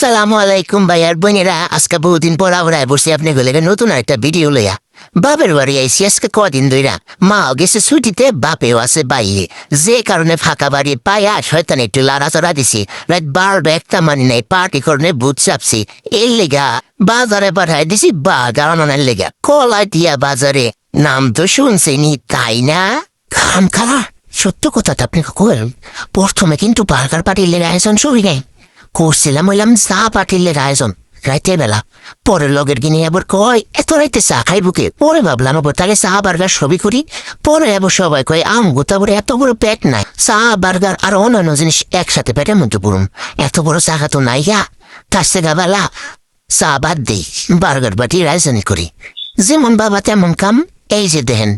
আসসালামু আলাইকুম ভাইয়ার বোনেরা, আজকে বহুদিন পর আবার বসে আপনি গেলে নতুন একটা ভিডিও লইয়া। বাপের বাড়ি আইসি আজকে কদিন ধইরা। মা গেছে ছুটিতে, বাপেও আছে বাইরে। যে কারণে ফাঁকা বাড়ি পায়া শয়তান একটু লাড়াচড়া দিছি। রাত বারোটা একটা মানি নাই পার্টি করনে বুট চাপছি। এর লেগা বাজারে পাঠাই দিছি বাগার আনার লেগা। কলা দিয়া বাজারে, নাম তো শুনছেনি তাই না? খাম খালা, সত্য কথাটা আপনি কল প্রথমে কিন্তু বার্গার পার্টির লেগে আয়োজন শুরু করছিলাম হইলাম চা পাঠিলে আয়োজন রাইতে বেলা। পরের লগের কিনে এবার কয়, এত রাইতে চা খাই বুকে পরে ভাবলাম আবার তাহলে চা বার্গার সবই করি। পরে এবার সবাই কয়, আম গোতা এত বড় পেট নাই। চা বার্গার আর অন্যান্য জিনিস একসাথে পেটের মধ্যে পড়ুন এত বড় চা তো নাই গা। তার থেকে বেলা। চা বাদ দিই বার্গার বাটি রাজধানী করি। যেমন বাবা তেমন কাম, এই যে দেখেন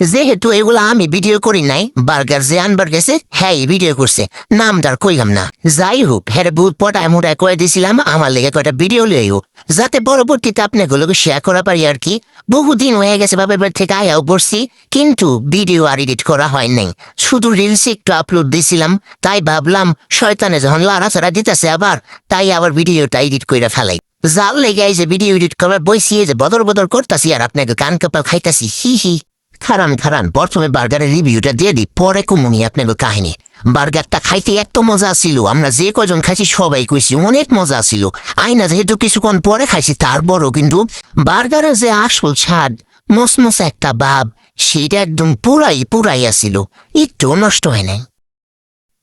যেহেতু এগুলা আমি ভিডিও করি নাই, বার্গার যে আনবার গেছে হ্যাঁ ভিডিও করছে। নামদার কইলাম না। যাই হোক হ্যাঁ বুট পটায় মোটায় কয়ে দিছিলাম, আমার লেগে কয়টা ভিডিও লইও যাতে পরবর্তীতে আপনাগুলোকে শেয়ার করা পারি আর কি। বহুদিন হয়ে গেছে বাড়ি থেকে আয়াও পড়ছি, কিন্তু ভিডিও আর এডিট করা হয় নাই। শুধু রিলস একটু আপলোড দিছিলাম, তাই ভাবলাম, শয়তানে যখন লাড়াচাড়া দিতেছে আবার, তাই আবার ভিডিওটা এডিট করে ফেলাই। জাল লেগে যে ভিডিও এডিট করার বইসিয়ে যে বদর বদর করতাছি আর আপনাকে কান কাপাল খাইতাছি, হি হি। খারান খারান, প্রথমে বার্গারের রিভিউটা দিয়ে দিই, পরে কুমুনি আপনার কাহিনী। বার্গারটা খাইতে এত মজা ছিল, আমরা যে কজন খাইছি সবাই কইছি, অনেক মজা ছিল। আইনা যেহেতু কিছুক্ষণ পরে খাইছি, তারপরও কিন্তু বার্গারের যে আসল স্বাদ, মসমস একটা ভাব, সেটা একদম পুরাই পুরাই আসিল একটু নষ্ট হয় নাই।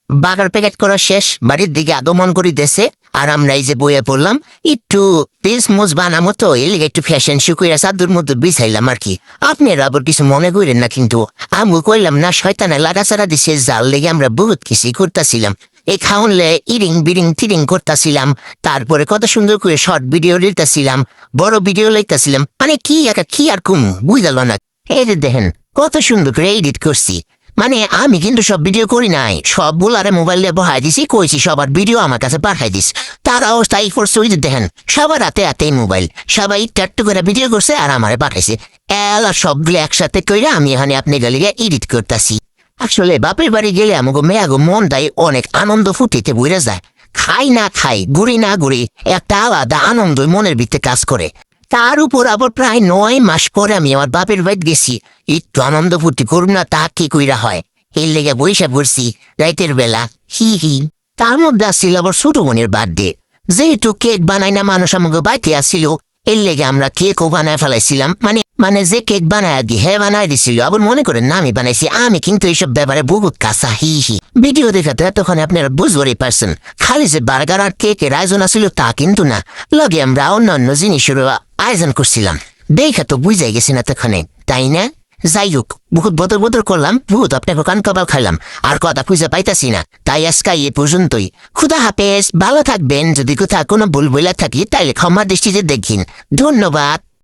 বাগার প্যাকেট করা শেষ, বাড়ির দিকে আগমন করি দেশে আর আমরা এই যে বইয়ে পড়লাম, একটু পিস মুজ বানামো তো, এর লিগে একটু ফ্যাশন শুকুইরা সাদুর মধ্যে বিছাইলাম আর কি। আপনারা আবার কিছু মনে করেন না কিন্তু আমি কইলাম না, শয়তানে লাগাচাড়া দিছে জাল লেগে আমরা বহুত কিছুই করতেছিলাম। এই খাওনলে ইরিং বিরিং তিরিং করতেছিলাম, তারপরে কত সুন্দর করে শর্ট ভিডিও দিতেছিলাম, বড় ভিডিও লইতেছিলাম মানে কি একটা কি আর কুম, বুঝাল না। এই দেখেন, কত সুন্দর করে এডিট করছি। মানে আমি কিন্তু সব ভিডিও করি নাই। সবগুলো আরে মোবাইল দিয়ে বহাই দিছি, কইছি, সবার ভিডিও আমার কাছে পাঠাই দিস। তারাও তাই করছে, ওই যে দেখেন, সবার হাতে হাতেই মোবাইল সবাই টাট্টু করে ভিডিও করছে আর আমারে পাঠাইছে। এলা সবগুলো একসাথে কইরা আমি এখানে আপনি গেলে এডিট করতেছি। আসলে বাপের বাড়ি গেলে আমাকে মেয়াগো মন দেয় অনেক আনন্দ ফুটিতে বুঝে যায়। খাই না খাই, ঘুরি না ঘুরি, একটা আলাদা আনন্দই মনের ভিতরে কাজ করে। তার উপর আবার প্রায় নয় মাস পরে আমি আমার বাপের বাড়ি গেছি। একটু আনন্দ ফুর্তি করুন না, তা কি কইরা হয়? এর লেগে বৈশা পড়ছি রাইতের বেলা। হি হি। তার মধ্যে আসছিল আবার ছোট বোনের বার্থডে যেহেতু কেক বানাই না, মানুষ আমাকে বাইতে আসছিল এর লেগে আমরা ও বানায় ফেলাইছিলাম। মানে মানে যে কেক বানায় দি হ্যাঁ বানায় দিছিল। আবার মনে করে নামি বানাইছি। আমি কিন্তু এইসব ব্যাপারে বহুত কাঁচা, হি হি। ভিডিও দেখাতে তখন আপনারা বুঝবারই পারছেন। খালি যে বার্গার আর কেকের আয়োজন আছিল তা কিন্তু না। লগে আমরা অন্যান্য জিনিসেরও আয়োজন করছিলাম। দেখা তো বুঝাই গেছি না তখনে তাই না? যাই হোক বহুত বদর বদর করলাম, বহুত আপনাকে কান কপাল খাইলাম, আর কথা খুঁজে পাইতাছি না, তাই আজকাই এ পর্যন্তই। খুদা হাফেজ, ভালো থাকবেন, যদি কোথাও কোনো ভুল বইলা থাকি, তাইলে ক্ষমা দৃষ্টিতে দেখিন। ধন্যবাদ।